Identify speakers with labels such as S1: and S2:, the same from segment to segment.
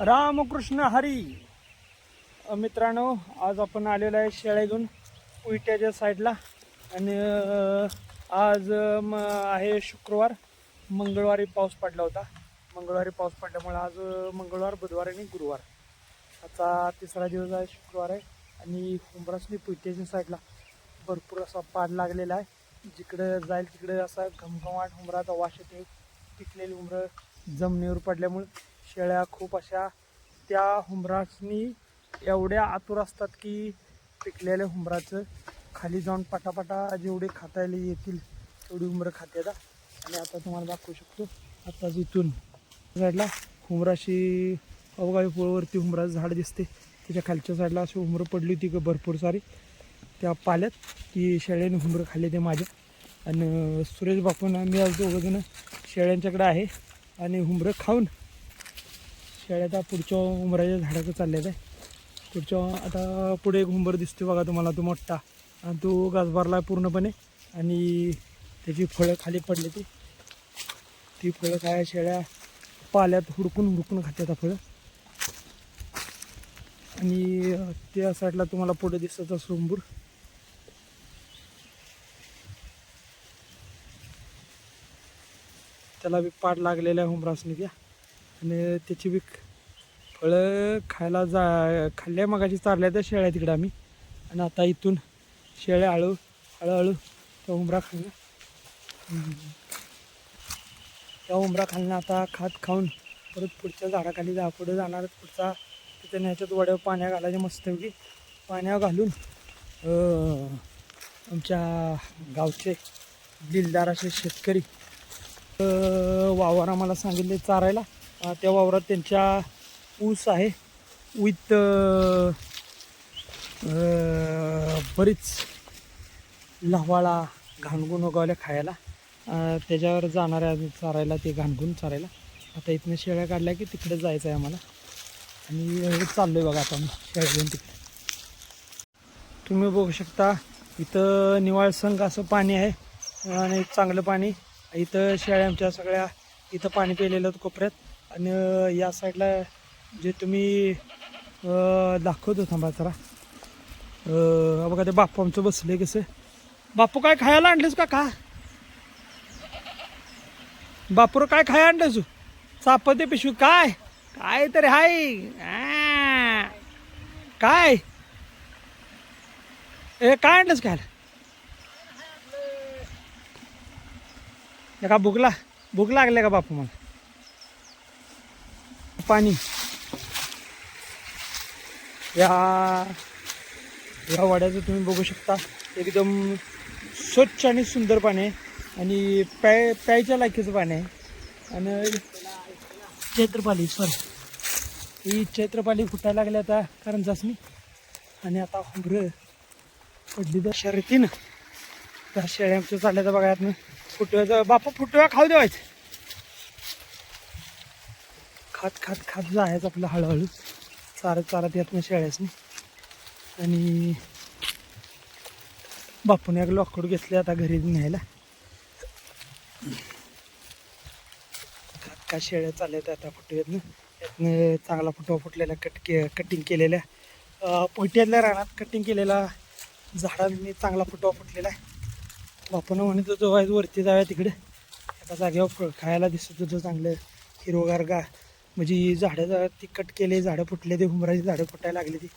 S1: रामकृष्ण हरी. मित्रांनो आज आपण आलेलो आहे शेळ्या घेऊन उईट्याच्या साईडला. आणि आज म आहे शुक्रवार. मंगळवारी पाऊस पडला होता. मंगळवारी पाऊस पडल्यामुळे आज मंगळवार बुधवार आणि गुरुवार. आता तिसरा दिवस आहे शुक्रवार आहे. आणि हुंबरासनी पुयट्याच्या साईडला भरपूर असा पाड लागलेला आहे. जिकडं जाईल तिकडे असा घमघमाट हुंबराचा वास येते पिकलेली हुंबरं जमिनीवर पडल्यामुळे शेळ्या खूप अशा त्या हुंबरासनी एवढ्या आतुर असतात की पिकलेल्या हुंबराचं खाली जाऊन पटापटा जेवढे खाता येतील तेवढी हुंबरं खाते आणि आता तुम्हाला दाखवू शकतो आत्ताच इथून साईडला हुंबराशी अवघाळी पोळवरती हुंबराचं झाड दिसते. त्याच्या खालच्या साईडला अशी हुंबरं पडली होती का भरपूर सारी. त्या पाल्यात ती शेळ्याने हुंबरं खाल्ले ते माझ्या आणि सुरेश बापून मी आज दोघंजणं शेळ्यांच्याकडे आहे आणि हुंबरं खाऊन शेळ्या आता पुढच्या उंबराच्या झाडाचं चाललेलं आहे पुढच्या आता पुढे एक हुंबर दिसतो बघा तुम्हाला तो मोठा. आणि तो गाजबारला पूर्णपणे. आणि त्याची फळं खाली पडली ती. ती फळं काय शेळ्या पाल्यात हुडकून हुडकून खात्यात फळं. आणि त्या साईडला तुम्हाला पुढे दिसत सोंबूर त्याला बी पाड लागलेल्या आहे हुमरासनी त्या. आणि त्याची बी फळं खायला जा खाल्ल्या मगाची चारल्या त्या शेळ्या तिकडे आम्ही. आणि आता इथून शेळ्या हळू हळूहळू त्या उमरा खाल्ला त्या उमरा खाल्ला आता खात खाऊन परत पुढच्या झाडाखाली जा पुढे जाणार पुढचा तिथे न्यायच्यात वड्यावर पाण्या घालायचे मस्तपैकी पाण्यावर घालून आमच्या गावचे दिलदार असे शेतकरी वावर आम्हाला सांगितले चारायला. त्या वावरात त्यांच्या ऊस आहे. विथ बरीच लहवाळा घाणगुण उगवल्या खायला. त्याच्यावर जाणाऱ्या चारायला ते घाणगुण चारायला. आता इथनं शेळ्या काढल्या की तिकडे जायचं आहे आम्हाला. आणि एवढं चाललो आहे बघा आता आम्ही शेळ्या घेऊन तिकडे. तुम्ही बघू शकता इथं निवाळसंग असं पाणी आहे. आणि चांगलं पाणी. इथं शेळ्या आमच्या सगळ्या इथं पाणी पिलेलं होतं कोपऱ्यात. आणि या साईडला जे तुम्ही अं, दाखवतो थांबा जरा. बघा ते बापू आमचं बसले कसं. बापू काय खायला आणलेस का? का बापूर काय खायला आणलेस? तू चापते पिशवी काय? काय तरी हाय. काय? ए काय आणलंस काय का भूक ला भूक लागले का बापू मला? पाणी. या या वाड्याचं तुम्ही बघू शकता. एकदम स्वच्छ आणि सुंदर पाणी आहे. आणि प्याय प्यायच्या लायकीचं पाणी आहे. आणि चैत्रपाली सॉरी ही चैत्रपाली फुटायला लागली आता कारण जासमी आणि आता हुंबरं पडली तर शर्यतीनं त्या शेळ्या आमच्या चालल्या बघा यातनं. फुटव्याचं बापा फुटव्या खाऊ देवायचं खात खात खात जायचं आपलं हळूहळू. चारत चारत नाही शेळ्यासनी आणि बापून एक लॉकड घेतले आता घरी न्यायला. खात खात शेळ्या चालल्यात आता फुटव्यातनं यातनं चांगला फुटवा फुटलेला कट के कटिंग केलेल्या. पोट्यातल्या रानात कटिंग केलेला. झाडांनी चांगला फुटवा फुटलेला. आहे बापून म्हणत होतो वाईज वरती जाऊया तिकडे. एका जागेवर फळ खायला दिसत होतं चांगलं हिरोगार गा म्हणजे झाडं ती कट केले झाडं फुटले ते हुमराची झाडं फुटायला लागली ती.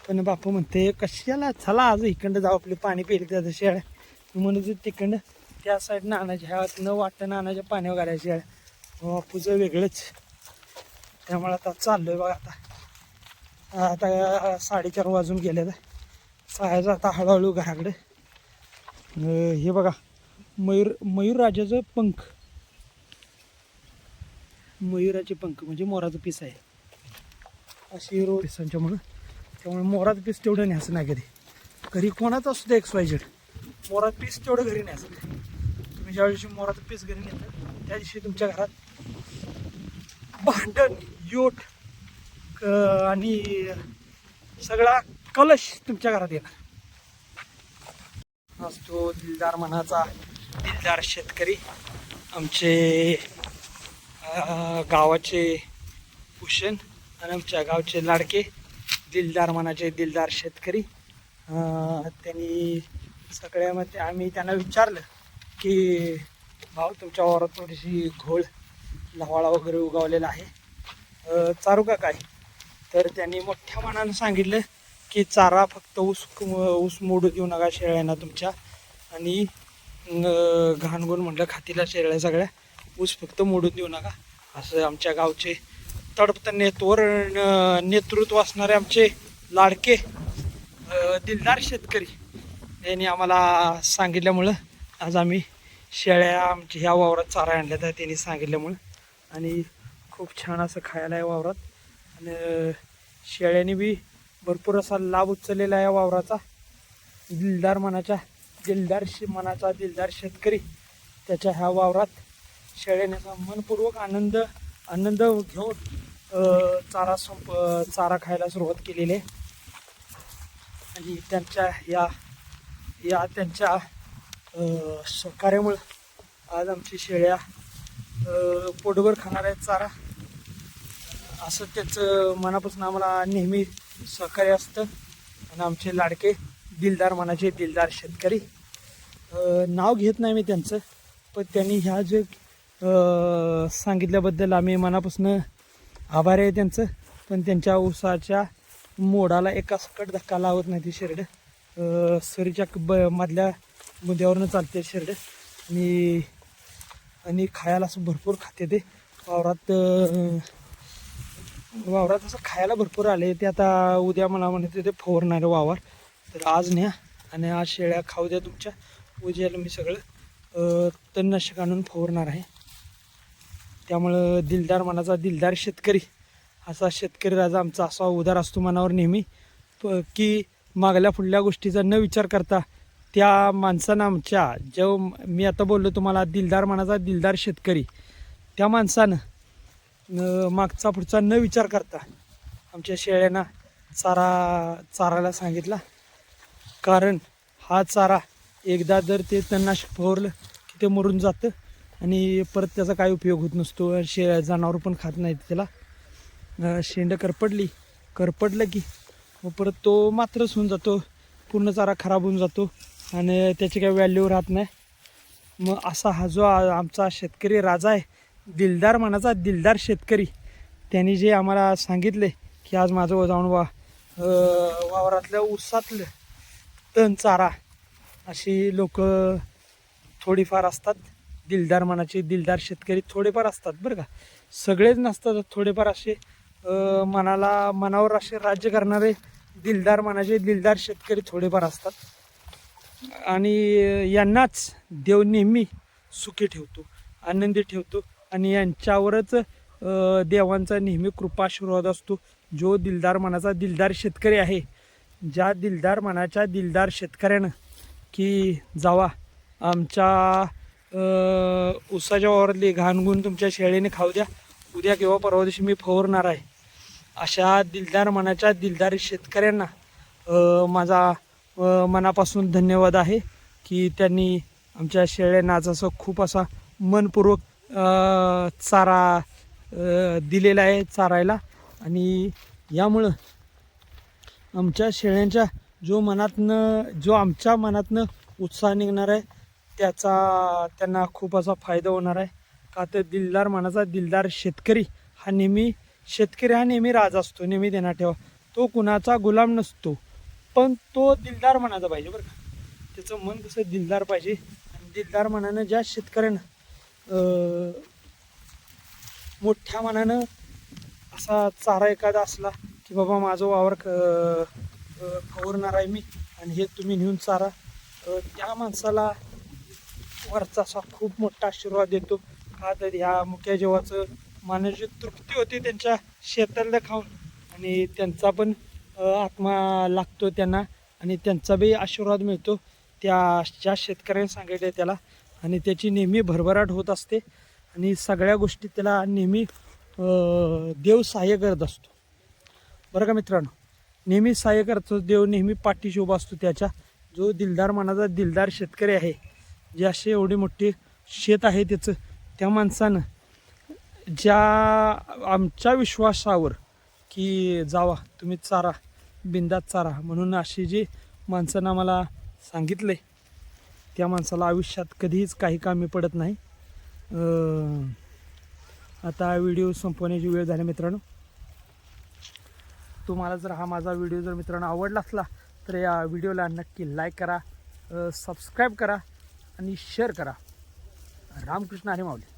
S1: पण बापू म्हणते कशाला? चला आज इकडं जाऊ आपले पाणी पिले त्याचं शेळ. मी म्हणत तिकडं त्या साईडनं नानाच्या ह्या न वाटतं नानाच्या पाण्यावर घालायच्या हो, बापूचं वेगळंच. त्यामुळे आता चाललोय बघा आता. आता साडेचार वाजून गेले तर जायचं आता हळूहळू घराकडे. हे बघा मयूर मयूर राजाचं पंख. मयुराचे पंख म्हणजे मोराचं पीस आहे. अशी हिरो पिसांच्या म्हणून त्यामुळे मोराचं पीस तेवढं न्यायचं नाही कधी घरी कोणाचं असू दे एक्स वाय झेड मोराचं पीस तेवढं घरी न्यायचं तुम्ही ज्या दिवशी मोराचं पीस घरी नेता त्या दिवशी तुमच्या घरात भांडण योट आणि सगळा कलश तुमच्या घरात येणार. आज तो दिलदार मनाचा दिलदार शेतकरी आमचे गावाचे भूषण आणि आमच्या गावचे लाडके दिलदार मनाचे दिलदार शेतकरी. त्यांनी सगळ्यामध्ये आम्ही त्यांना विचारलं की भाऊ तुमच्या वावरात थोडीशी घोळ लवाळा वगैरे उगवलेला आहे. चारू का काय? तर त्यांनी मोठ्या मनानं सांगितलं की चारा फक्त ऊस ऊस मोडू देऊ नका शेळ्यांना तुमच्या. आणि घाणगुण म्हटलं खातीला शेळ्या सगळ्या. ऊस फक्त मोडून देऊ नका. असं आमच्या गावचे तडपत तोर नेतृत्व असणारे आमचे लाडके दिलदार शेतकरी यांनी आम्हाला सांगितल्यामुळं आज आम्ही शेळ्या आमच्या ह्या वावरात चारा आणल्या तर त्यांनी सांगितल्यामुळं. आणि खूप छान असं खायला आहे वावरात. आणि शेळ्याने शेळ्यांनी बी भरपूर असा लाभ उचललेला आहे या वावराचा. दिलदार मनाच्या दिलदार शे मनाचा दिलदार शेतकरी त्याच्या ह्या वावरात शेळ्याने मनपूर्वक आनंद आनंद घेऊन चारा संप चारा खायला सुरुवात केलेली आहे. आणि त्यांच्या या या त्यांच्या सहकार्यामुळं आज आमची शेळ्या पोटभर खाणार आहेत चारा. असं त्याचं मनापासून आम्हाला नेहमी सहकार्य असतं. आणि आमचे लाडके दिलदार मनाचे दिलदार शेतकरी नाव घेत नाही मी त्यांचं पण त्यांनी ह्या जे सांगितल्याबद्दल आम्ही मनापासून आभार आहे त्यांचं. पण त्यांच्या ऊसाच्या मोडाला एका सकट धक्का लावत नाही ती शेरडं. सरीच्या ब मधल्या बुंद्यावरनं चालते शेरडं. आणि आणि खायला असं भरपूर खाते ते. वावरात वावरात असं खायला भरपूर आले. ते आता उद्या मला म्हणत ते फवारणार वावर. तर आज न्या. आणि आज शेळ्या खाऊ द्या तुमच्या. उद्याला मी सगळं. तणनाशक आणून फवारणार आहे. त्यामुळं दिलदार मनाचा दिलदार शेतकरी असा शेतकरी राजा आमचा असा उदार असतो मनावर नेहमी. प- की मागल्या पुढल्या गोष्टीचा न विचार करता त्या माणसानं आमच्या जो मी आता बोललो तुम्हाला दिलदार मनाचा दिलदार शेतकरी त्या माणसानं मागचा पुढचा न विचार करता आमच्या शेळ्यांना चारा चारायला सांगितला. कारण हा चारा एकदा जर ते तणनाशक फवारलं की ते मरून जातं. आणि परत त्याचा काय उपयोग होत नसतो. शे जनावर पण खात नाहीत त्याला. शेंड करपडली. करपडलं की परत तो मात्रच होऊन जातो. पूर्ण चारा खराब होऊन जातो. आणि त्याची काही व्हॅल्यू राहत नाही. मग असा हा जो आमचा शेतकरी राजा आहे दिलदार मनाचा दिलदार शेतकरी त्यांनी जे आम्हाला सांगितले की आज माझं जाऊन वा वावरातल्या ऊसातलं तण चारा अशी लोक थोडीफार असतात. दिलदार मनाचे दिलदार शेतकरी थोडेफार असतात बरं का. सगळेच नसतात थोडेफार असे मनाला मनावर असे राज्य करणारे दिलदार मनाचे दिलदार शेतकरी थोडेफार असतात. आणि यांनाच देव नेहमी सुखी ठेवतो आनंदी ठेवतो आणि यांच्यावरच देवांचा नेहमी कृपाशीर्वाद असतो. जो दिलदार मनाचा दिलदार शेतकरी आहे ज्या दिलदार मनाच्या दिलदार शेतकऱ्यानं की जावा आमच्या उसाच्या ऊसाच्या वावरातली घाणगुण तुमच्या शेळीने खाऊ द्या. उद्या किंवा परवा दिवशी मी फवरणार आहे. अशा दिलदार मनाच्या दिलदार शेतकऱ्यांना माझा मनापासून धन्यवाद आहे की त्यांनी आमच्या शेळ्यांना आज असं खूप असा मनपूर्वक चारा दिलेला आहे चारायला. आणि यामुळं आमच्या शेळ्यांच्या जो मनातनं जो आमच्या मनातनं उत्साह निघणार आहे त्याचा त्यांना खूप असा फायदा होणार आहे. का तर दिलदार मनाचा दिलदार शेतकरी हा नेहमी शेतकरी हा नेहमी राजा असतो नेहमी देणार ठेवा. तो कुणाचा गुलाम नसतो पण तो दिलदार मनाचा पाहिजे बरं का. त्याचं मन कसं दिलदार पाहिजे. आणि दिलदार मनानं ज्या शेतकऱ्यानं मोठ्या मनानं असा चारा एखादा असला की बाबा माझं वावर क- अं, आहे मी आणि हे तुम्ही नेऊन चारा त्या माणसाला वरचा असा खूप मोठा आशीर्वाद देतो. का तर ह्या मुख्या जेवाचं मानसिक तृप्ती होती त्यांच्या शेताला खाऊन. आणि त्यांचा पण आत्मा लागतो त्यांना. आणि त्यांचा बी आशीर्वाद मिळतो. त्या ज्या शेतकऱ्याने सांगितले त्याला. आणि त्याची नेहमी भरभराट होत असते. आणि सगळ्या गोष्टी त्याला नेहमी देव सहाय्य करत असतो. बरं का मित्रांनो? नेहमी सहाय्य करतो देव नेहमी पाठीशी उभा असतो त्याच्या. जो दिलदार मनाचा दिलदार शेतकरी आहे जे असे एवढे मोठे शेत आहे त्याचं त्या माणसानं ज्या आमच्या विश्वासावर की जावा तुम्ही चारा बिंदात चारा म्हणून अशी जी माणसानं आम्हाला सांगितले त्या माणसाला आयुष्यात कधीच काही कामी पडत नाही. आता व्हिडिओ संपवण्याची वेळ झाली मित्रांनो. तुम्हाला जर हा माझा व्हिडिओ जर मित्रांनो आवडला असला तर या व्हिडिओला नक्की लाईक करा सबस्क्राईब करा. आणि शेअर करा. रामकृष्ण हरे माऊली.